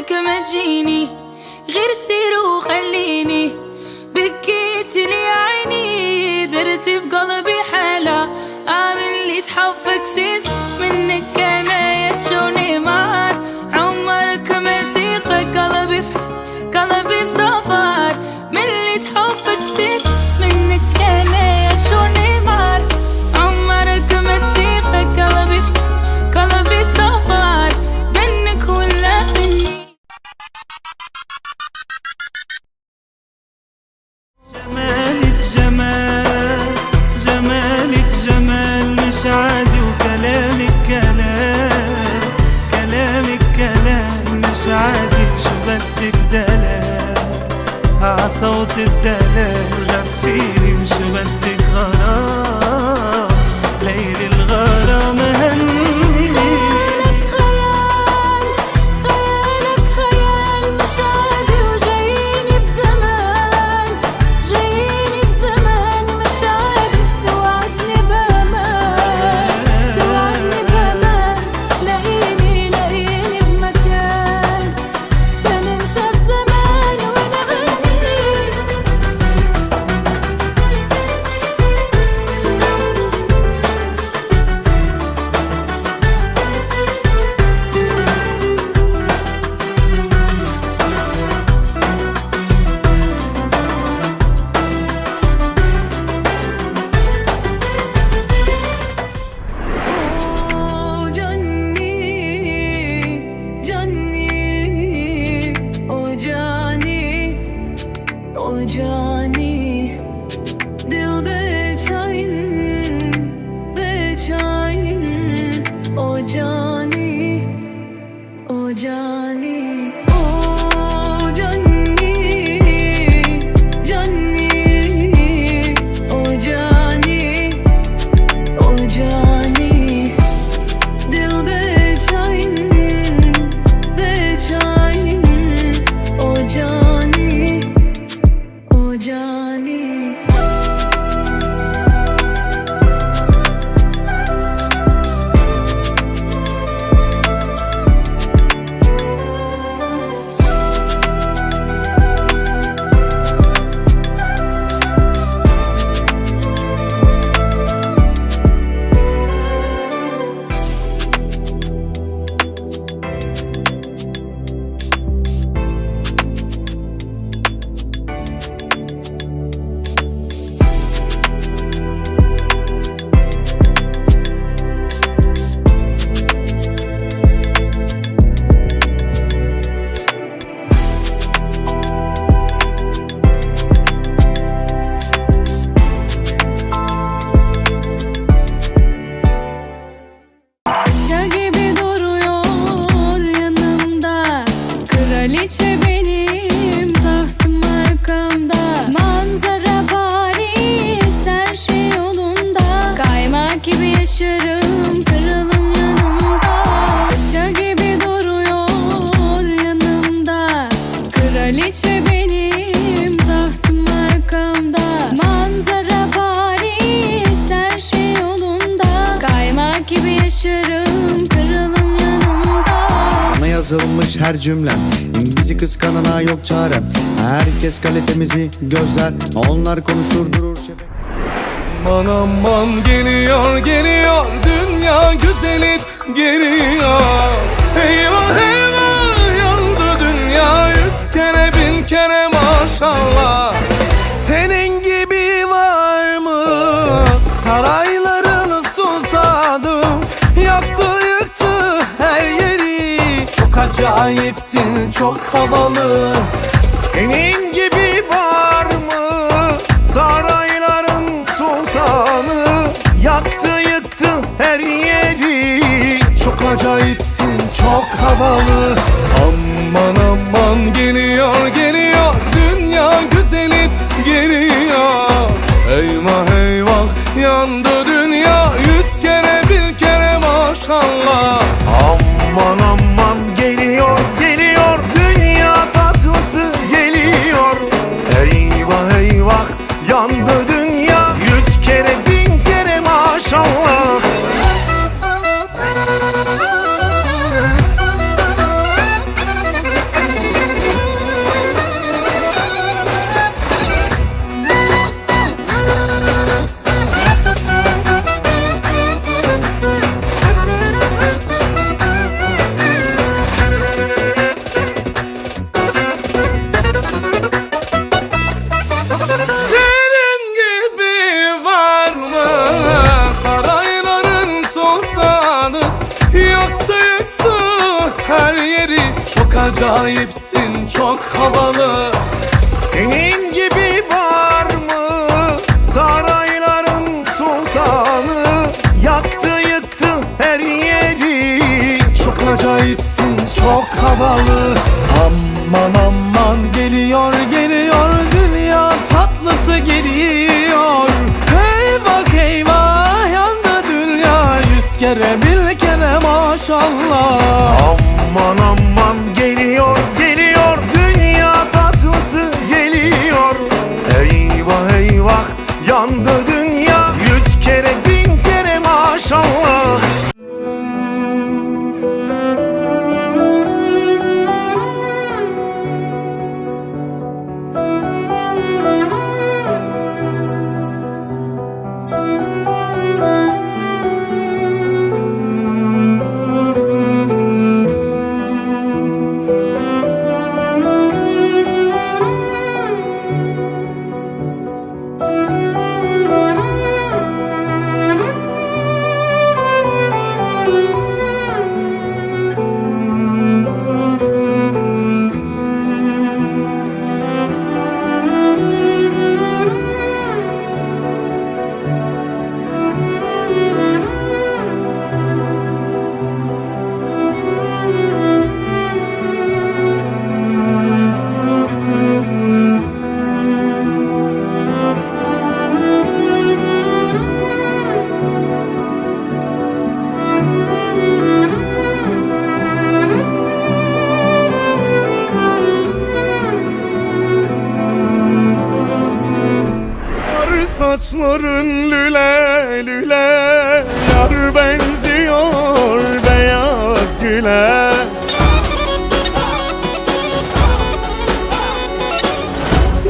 بنفسك ما تجيني غير سير وخليني بكيتني صوت الدلال. her cümlem. Bizi kıskanana yok çarem Herkes kalitemizi gözler. Onlar konuşur durur şebek Aman aman geliyor geliyor. Dünya güzeli geliyor. Eyvah eyvah yandı dünya. Yüz kere bin kere maşallah. Rakipsin çok havalı. Senin gibi var mı? Sarayların sultanı. Yaktı yıktı her yeri. Çok acayipsin çok havalı. Aman aman geliyor geliyor. Acayipsin çok havalı. Senin gibi var mı? Sarayların sultanı. Yaktı yıktı her yeri. Çok acayipsin çok havalı. Aman aman geliyor geliyor. Dünya tatlısı geliyor. Eyvah eyvah yandı dünya. Yüz kere bir kere maşallah. Aman aman saçların lüle lüle Yar benziyor beyaz güle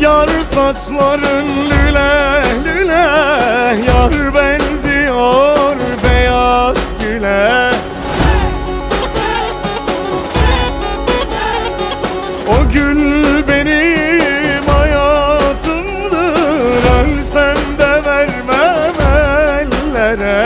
Yar saçların lüle lüle Yar benziyor yere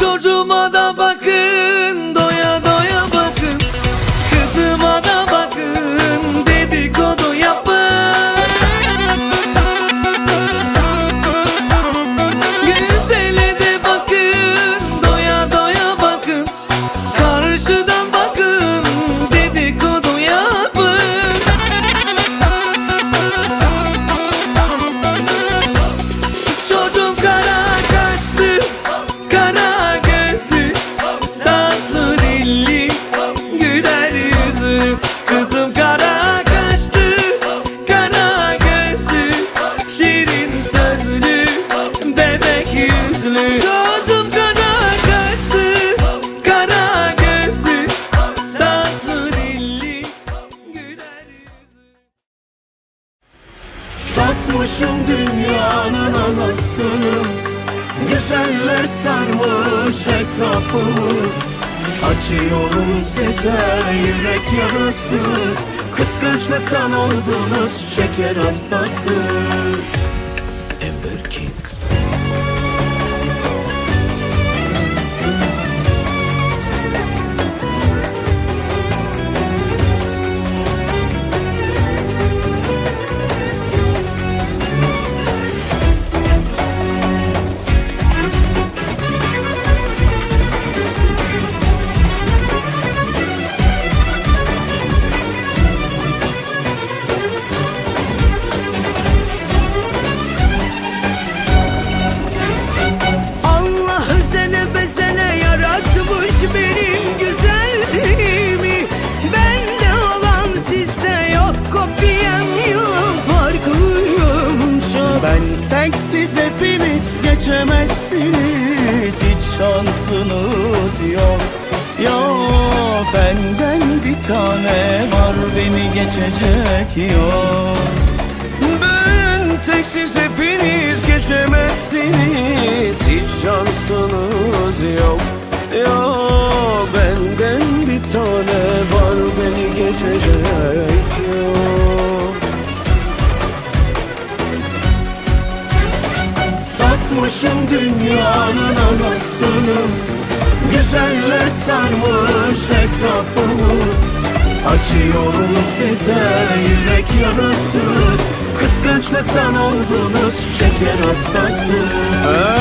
Çocuğuma da bakın Doya doya bakın. Kızıma da bakın Dedikodu yapın. Güzele de bakın, doya doya bakın. Karşıdan bakın, dedikodu yapın. Çocuğum kara kaşlı, kara Güzeller sarmış etrafımı. Açıyorum size yürek yarası. Kıskançlıktan oldunuz şeker hastası hepiniz geçemezsiniz Hiç şansınız yok. Yok benden bir tane var beni geçecek yok. Ben tek siz hepiniz geçemezsiniz Hiç şansınız yok. Yok benden bir tane var beni geçecek yok Satmışım dünyanın anasını. Güzeller sarmış etrafımı. Açıyorum size yürek yarası Kıskançlıktan oldunuz şeker hastası.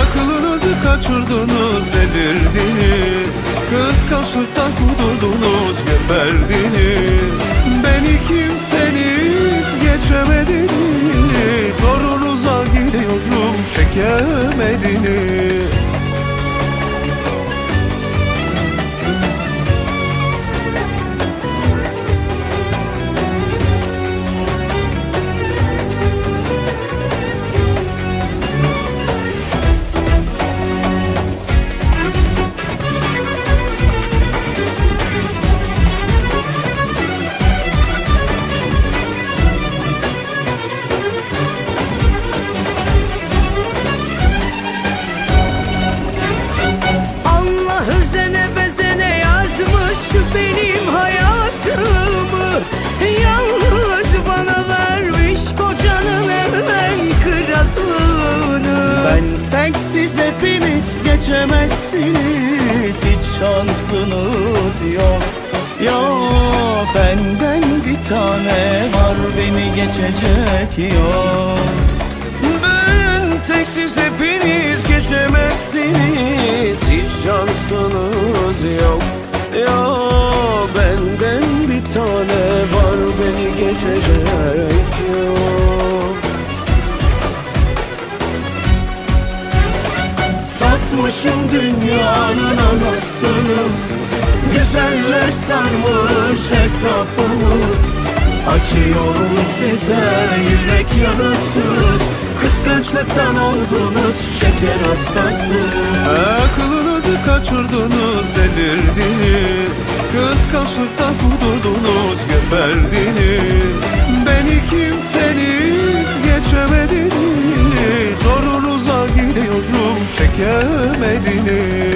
Aklınızı kaçırdınız delirdiniz. Kıskançlıktan kudurdunuz geberdiniz Beni kimseniz geçemediniz çekemediniz geçemezsiniz. Hiç şansınız yok. Yok benden bir tane var. Beni geçecek yok. Ben tek siz hepiniz geçemezsiniz. Hiç şansınız yok. Yok benden bir tane var. Beni geçecek yok Satmışım dünyanın anasını. Güzeller sarmış etrafımı. Açıyorum size yürek yarası Kıskançlıktan oldunuz şeker hastası. Aklınızı kaçırdınız delirdiniz. Kıskançlıktan kudurdunuz geberdiniz Beni kimseniz geçemediniz. Gidiyorum çekemediniz